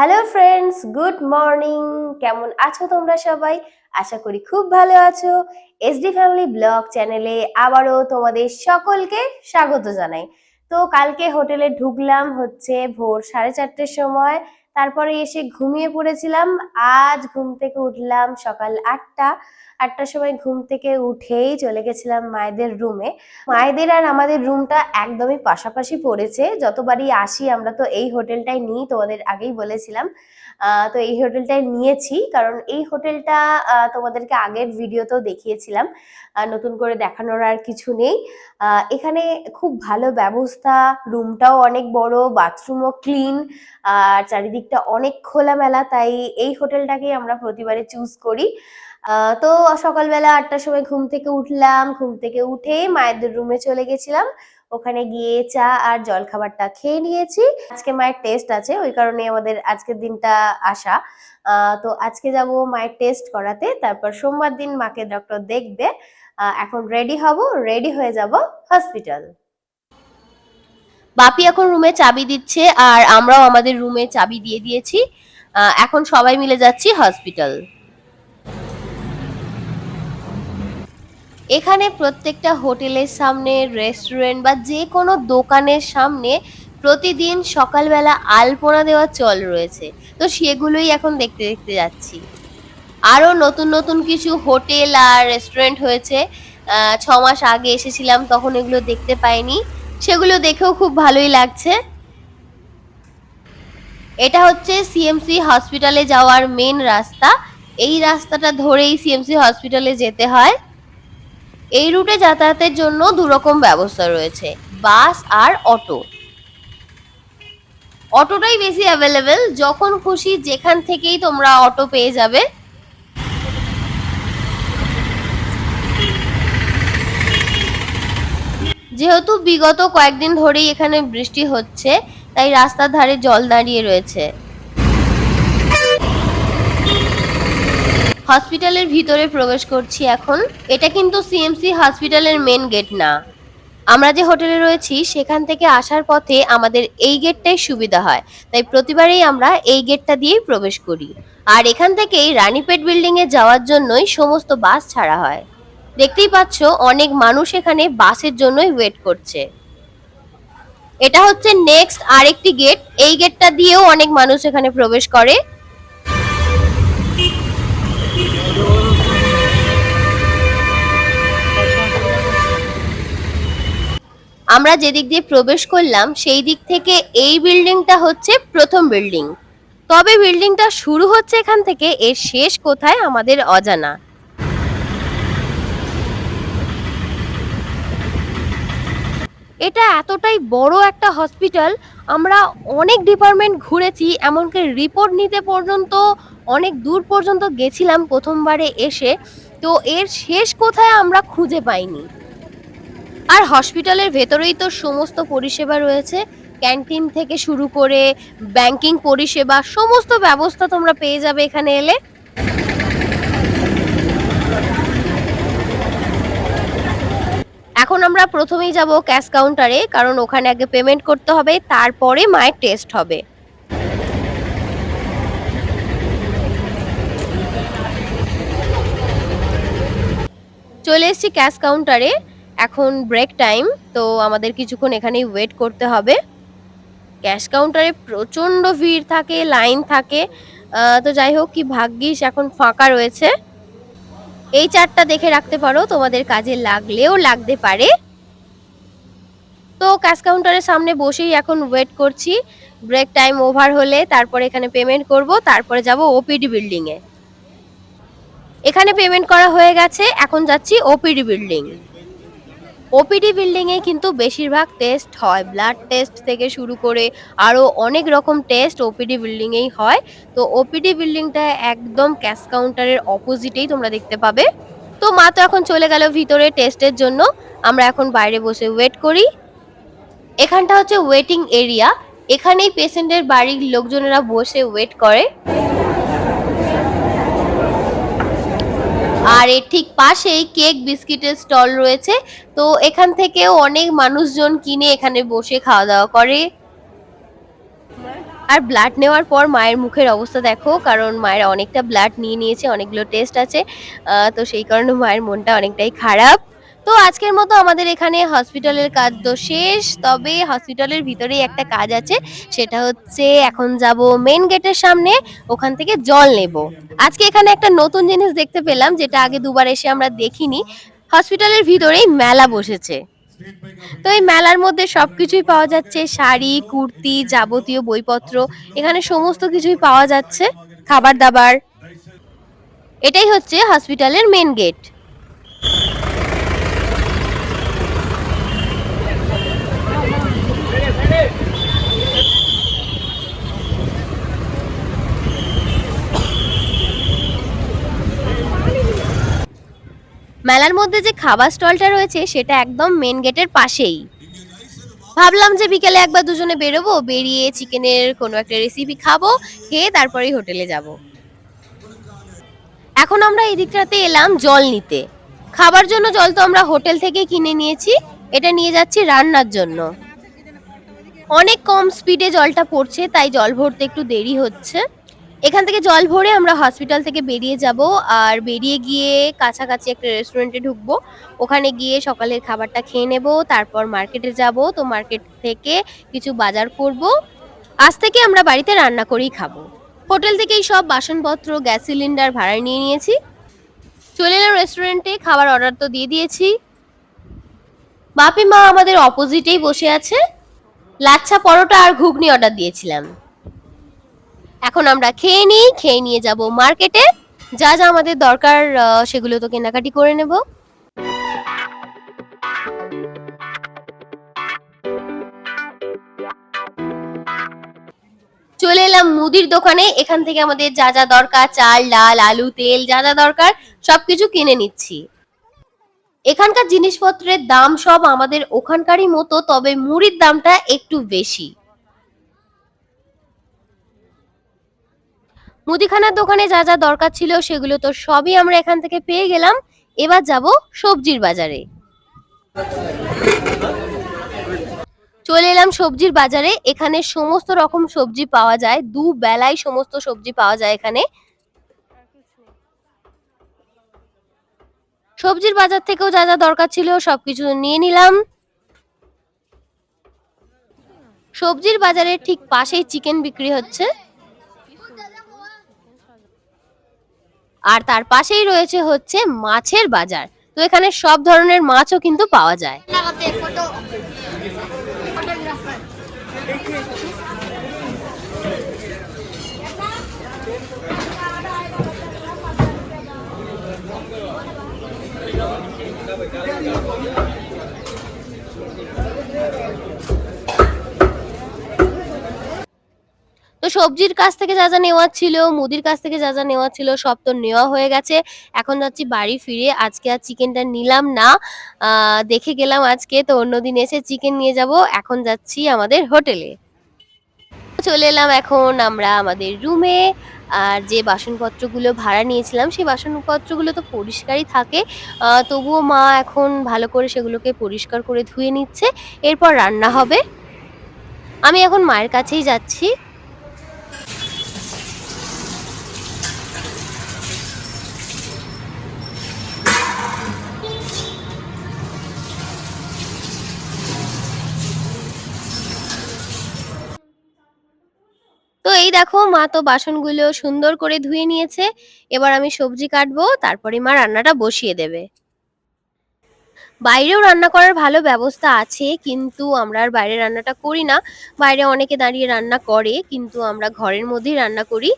Hello friends good morning কেমন আছো তোমরা সবাই? আশা করি খুব ভালো আছো। এসডি ফ্যামিলি ব্লগ চ্যানেলে আবারও তোমাদের সকলকে স্বাগত জানাই। তো কালকে হোটেলে ঢুকলাম হচ্ছে ভোর সাড়ে চারটের সময়। তারপরে এসে ঘুমিয়ে পড়েছিলাম। আজ ঘুম থেকে উঠলাম সকাল আটটা। আটটার সময় ঘুম থেকে উঠেই চলে গেছিলাম মায়েদের রুমে। মায়েদের আর আমাদের রুমটা একদমই পাশাপাশি পড়েছে। যতবারই আসি, আমরা তো এই হোটেলটাই নিই, তোমাদের আগেই বলেছিলাম। তো এই হোটেলটাই নিয়েছি। কারণ এই হোটেলটা তোমাদেরকে আগের ভিডিওতেও দেখিয়েছিলাম। নতুন করে দেখানোর আর কিছু নেই। এখানে খুব ভালো ব্যবস্থা, রুমটাও অনেক বড়, বাথরুমও ক্লিন, আর চারিদিকটা অনেক খোলামেলা, তাই এই হোটেলটাকেই আমরা প্রতিবারে চুজ করি। তো সকালবেলা আটটার সময় ঘুম থেকে উঠলাম। ঘুম থেকে উঠে মায়েদের রুমে চলে গেছিলাম। ওখানে গিয়ে চা আর জলখাবারটা খেয়ে নিয়েছি। আজকে মায়ের টেস্ট আছে, ওই কারণে আমাদের আজকের দিনটা আসা তো আজকে যাব মায়ের টেস্ট করাতে, তারপর সোমবার দিন মাকে ডক্টর দেখবে। এখন রেডি হব রেডি হয়ে যাব হসপিটাল বাপি এখন রুমে চাবি দিচ্ছে, আর আমরাও আমাদের রুমে চাবি দিয়ে দিয়েছি। এখন সবাই মিলে যাচ্ছি হসপিটাল এখানে প্রত্যেকটা হোটেলের সামনে রেস্টুরেন্ট বা যে কোনো দোকানের সামনে প্রতিদিন সকালবেলা আলপনা দেওয়ার চল রয়েছে। তো সেগুলোই এখন দেখতে দেখতে যাচ্ছি। আরও নতুন নতুন কিছু হোটেল আর রেস্টুরেন্ট হয়েছে। ছ মাস আগে এসেছিলাম, তখন এগুলো দেখতে পাইনি। সেগুলো দেখেও খুব ভালোই লাগছে। এটা হচ্ছে সিএমসি হসপিটালে যাওয়ার মেন রাস্তা। এই রাস্তাটা ধরেই সিএমসি হসপিটালে যেতে হয়। এই রুটে যাতায়াতের জন্য দুরকম ব্যবস্থা রয়েছে, বাস আর অটো। অটোটাই বেশি অ্যাভেলেবেল যখন খুশি যেখান থেকেই তোমরা অটো পেয়ে যাবে। যেহেতু বিগত কয়েকদিন ধরেই এখানে বৃষ্টি হচ্ছে, তাই রাস্তার ধারে জল দাঁড়িয়ে রয়েছে। হসপিটালের ভিতরে প্রবেশ করছি এখন। এটা কিন্তু সিএমসি হসপিটালের মেন গেট না। আমরা যে হোটেলে রয়েছি, সেখান থেকে আসার পথে আমাদের এই গেটটাই সুবিধা হয়। তাই প্রতিবারেই আমরা এই গেটটা দিয়েই প্রবেশ করি। আর এখান থেকেই রানীপেট বিল্ডিং এ যাওয়ার জন্যই সমস্ত বাস ছাড়া হয়। দেখতেই পাচ্ছ, অনেক মানুষ এখানে বাসের জন্যই ওয়েট করছে। এটা হচ্ছে নেক্সট আরেকটি গেট এই গেটটা দিয়েও অনেক মানুষ এখানে প্রবেশ করে। আমরা যেদিক দিয়ে প্রবেশ করলাম, সেই দিক থেকে এই বিল্ডিংটা হচ্ছে প্রথম বিল্ডিং। তবে বিল্ডিংটা শুরু হচ্ছে এখান থেকে, এর শেষ কোথায় আমাদের অজানা। এটা এতটাই বড় একটা হসপিটাল, আমরা অনেক ডিপার্টমেন্ট ঘুরেছি, এমনকি রিপোর্ট নিতে পর্যন্ত, অনেক দূর পর্যন্ত গেছিলাম প্রথমবারে এসে। তো এর শেষ কোথায় আমরা খুঁজে পাইনি। আর হসপিটালের ভেতরেই তো সমস্ত পরিষেবা রয়েছে। ক্যান্টিন থেকে শুরু করে ব্যাংকিং পরিষেবা, সমস্ত ব্যবস্থা তোমরা পেয়ে যাবে এখানে এলে। এখন আমরা প্রথমেই যাব ক্যাশ কাউন্টারে কারণ ওখানে আগে পেমেন্ট করতে হবে, তারপরে মায়ের টেস্ট হবে। চলে এসেছি ক্যাশ কাউন্টারে এখন ব্রেক টাইম তো আমাদের কিছুক্ষণ এখানেই ওয়েট করতে হবে। ক্যাশ কাউন্টারে প্রচণ্ড ভিড় থাকে লাইন থাকে। তো যাই হোক, কি ভাগ্যিস এখন ফাঁকা রয়েছে। এই চারটা দেখে রাখতে পারো, তোমাদের কাজে লাগলেও লাগতে পারে। তো ক্যাশ কাউন্টারের সামনে বসেই এখন ওয়েট করছি। ব্রেক টাইম ওভার হলে তারপরে এখানে পেমেন্ট করব, তারপরে যাব ওপিডি বিল্ডিংয়ে এখানে পেমেন্ট করা হয়ে গেছে, এখন যাচ্ছি ওপিডি বিল্ডিং ওপিডি বিল্ডিং এ কিন্তু বেশিরভাগ টেস্ট হয়। ব্লাড টেস্ট থেকে শুরু করে আরও অনেক রকম টেস্ট ওপিডি বিল্ডিংয়েই হয়। তো ওপিডি বিল্ডিংটা একদম ক্যাশ কাউন্টারের অপোজিটেই তোমরা দেখতে পাবে। তো মা তো এখন চলে গেল ভিতরে টেস্টের জন্য। আমরা এখন বাইরে বসে ওয়েট করি। এখানটা হচ্ছে ওয়েটিং এরিয়া এখানেই পেশেন্টের বাড়ির লোকজনেরা বসে ওয়েট করে। আর এর ঠিক পাশেই কেক বিস্কিটের স্টল রয়েছে। তো এখান থেকেও অনেক মানুষজন কিনে এখানে বসে খাওয়া দাওয়া করে। আর ব্লাড নেওয়ার পর মায়ের মুখের অবস্থা দেখো, কারণ মায়ের অনেকটা ব্লাড নিয়ে নিয়েছে, অনেকগুলো টেস্ট আছে। তো সেই কারণে মায়ের মনটা অনেকটাই খারাপ। তো আজকের মতো আমাদের এখানে হসপিটালের কাজ তো শেষ, তবে হসপিটালের ভিতরেই একটা কাজ আছে, সেটা হচ্ছে এখন যাব মেন গেটের সামনে, ওখান থেকে জল নেব। আজকে এখানে একটা নতুন জিনিস দেখতে পেলাম, যেটা আগে দুবার এসে আমরা দেখিনি। হসপিটালের ভিতরেই মেলা বসেছে। তো এই মেলার মধ্যে সবকিছুই পাওয়া যাচ্ছে, শাড়ি, কুর্তি, যাবতীয় বইপত্র, এখানে সমস্ত কিছুই পাওয়া যাচ্ছে, খাবার দাবার। এটাই হচ্ছে হসপিটালের মেন গেট মেলার মধ্যে যে খাবার স্টলটা রয়েছে, সেটা একদম মেন গেটের পাশেই। ভাবলাম যে বিকেলে একবার দুজনে বেরোবো, বেরিয়ে চিকেনের কোনো একটা রেসিপি খাব, খেয়ে তারপরেই হোটেলে যাব। এখন আমরা এই দিকটাতে এলাম জল নিতে। খাবার জন্য জল তো আমরা হোটেল থেকে কিনে নিয়েছি, এটা নিয়ে যাচ্ছি রান্নার জন্য। অনেক কম স্পিডে জলটা পড়ছে, তাই জল ভরতে একটু দেরি হচ্ছে। এখান থেকে জল ভরে আমরা হসপিটাল থেকে বেরিয়ে যাব। আর বেরিয়ে গিয়ে কাছাকাছি একটা রেস্টুরেন্টে ঢুকবো। ওখানে গিয়ে সকালের খাবারটা খেয়ে নেব, তারপর মার্কেটে যাব। তো মার্কেট থেকে কিছু বাজার করব। আজ থেকে আমরা বাড়িতে রান্না করেই খাব। হোটেল থেকেই সব বাসনপত্র, গ্যাস সিলিন্ডার ভাড়ায় নিয়ে নিয়েছি। চলে এলাম রেস্টুরেন্টে খাবার অর্ডার তো দিয়ে দিয়েছি। বাপি মা আমাদের অপোজিটেই বসে আছে। লাচ্ছা পরোটা আর ঘুগনি অর্ডার দিয়েছিলাম। এখন আমরা খেয়ে নিই, খেয়ে নিয়ে যাব মার্কেটে। যা যা আমাদের দরকার সেগুলো তো কেনাকাটি করে নেব। চলে এলাম মুদির দোকানে। এখান থেকে আমাদের যা যা দরকার, চাল, ডাল, আলু, তেল, যা যা দরকার, সবকিছু কিনে নিচ্ছি। এখানকার জিনিসপত্রের দাম সব আমাদের ওখানকারই মতো, তবে মুড়ির দামটা একটু বেশি। মুদিখানার দোকানে যা যা দরকার ছিল সেগুলো তো সবই আমরা এখান থেকে পেয়ে গেলাম। এবার যাব সবজির বাজারে। চলে এলাম সবজির বাজারে। এখানে সমস্ত রকম সবজি পাওয়া যায়। দু বেলায় সমস্ত সবজি পাওয়া যায় এখানে। সবজির বাজার থেকেও যা যা দরকার ছিল সবকিছু নিয়ে নিলাম। সবজির বাজারের ঠিক পাশেই চিকেন বিক্রি হচ্ছে। আর তার পাশেই রয়েছে হচ্ছে মাছের বাজার। তো এখানে সব ধরনের মাছও কিন্তু পাওয়া যায়। সবজির কাছ থেকে যা যা নেওয়ার ছিল, মুদির কাছ থেকে যা যা নেওয়ার ছিল, সব তো নেওয়া হয়ে গেছে। এখন যাচ্ছি বাড়ি ফিরে। আজকে আর চিকেনটা নিলাম না। দেখে গেলাম আজকে, তো অন্যদিন এসে চিকেন নিয়ে যাব। এখন যাচ্ছি আমাদের হোটেলে। চলে এলাম এখন আমরা আমাদের রুমে আর যে বাসনপত্রগুলো ভাড়া নিয়েছিলাম, সেই বাসনপত্রগুলো তো পরিষ্কারই থাকে। তবুও মা এখন ভালো করে সেগুলোকে পরিষ্কার করে ধুয়ে নিচ্ছে। এরপর রান্না হবে। আমি এখন মায়ের কাছেই যাচ্ছি। তো এই দেখো, মা তো বাসনগুলো সুন্দর করে ধুয়ে নিয়েছে। এবার আমি সবজি কাটবো, তারপরে মা রান্নাটা বসিয়ে দেবে। বাইরেও রান্না করার ভালো ব্যবস্থা আছে, কিন্তু আমরা আর বাইরে রান্নাটা করি না। বাইরে অনেকে দাঁড়িয়ে রান্না করে, কিন্তু আমরা ঘরের মধ্যেই রান্না করি।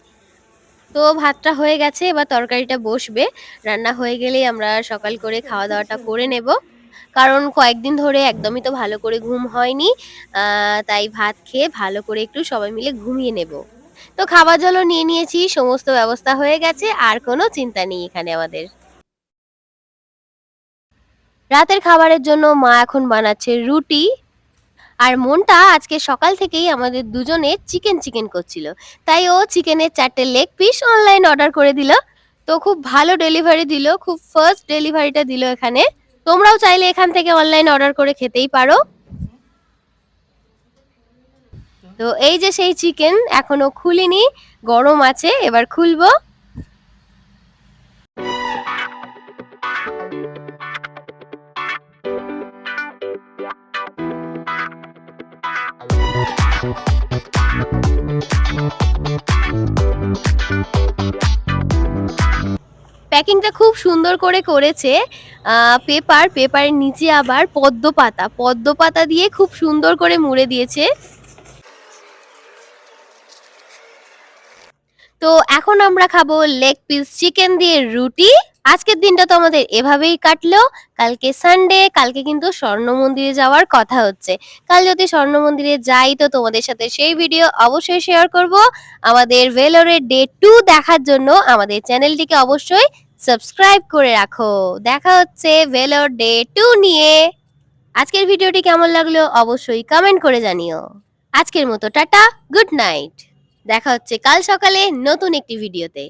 তো ভাতটা হয়ে গেছে, এবার তরকারিটা বসবে। রান্না হয়ে গেলেই আমরা সকাল করে খাওয়া দাওয়াটা করে নেব। কারণ কয়েকদিন ধরে একদমই তো ভালো করে ঘুম হয়নি তাই ভাত খেয়ে ভালো করে একটু সবাই মিলে ঘুমিয়ে নেব। তো খাবার জলও নিয়ে নিয়েছি, সমস্ত ব্যবস্থা হয়ে গেছে, আর কোনো চিন্তা নেই এখানে আমাদের। রাতের খাবারের জন্য মা এখন বানাচ্ছে রুটি। আর মনটা আজকে সকাল থেকেই আমাদের দুজনে চিকেন চিকেন করছিল। তাই ও চিকেনের চারটে লেগ পিস অনলাইন অর্ডার করে দিল। তো খুব ভালো ডেলিভারি দিল, খুব ফার্স্ট ডেলিভারিটা দিল এখানে। তোমরাও চাইলে এখান থেকে অনলাইন অর্ডার করে খেতেই পারো। তো এই যে সেই চিকেন এখনও খুলিনি, গরম আছে, এবার খুলবো। প্যাকিংটা খুব সুন্দর করে করেছে। পেপার, পেপারের নিচে আবার পদ্ম পাতা। পদ্ম পাতা দিয়ে খুব সুন্দর করে মুড়ে দিয়েছে। তো এখন আমরা খাব লেগ পিস চিকেন দিয়ে রুটি। আজকের দিনটা তো আমাদের এভাবেই কাটলো। কালকে সানডে কালকে কিন্তু স্বর্ণ মন্দিরে যাওয়ার কথা হচ্ছে। কাল যদি স্বর্ণ মন্দিরে যাই তো তোমাদের সাথে সেই ভিডিও অবশ্যই শেয়ার করব। আমাদের ভেলোরের ডে টু দেখার জন্য আমাদের চ্যানেলটিকে অবশ্যই সাবস্ক্রাইব করে রাখো। দেখা হচ্ছে ভেলোর ডে টু নিয়ে। আজকের ভিডিওটি কেমন লাগল অবশ্যই কমেন্ট করে জানিও। আজকের মতো টাটা গুড নাইট দেখা হচ্ছে কাল সকালে নতুন একটি ভিডিওতে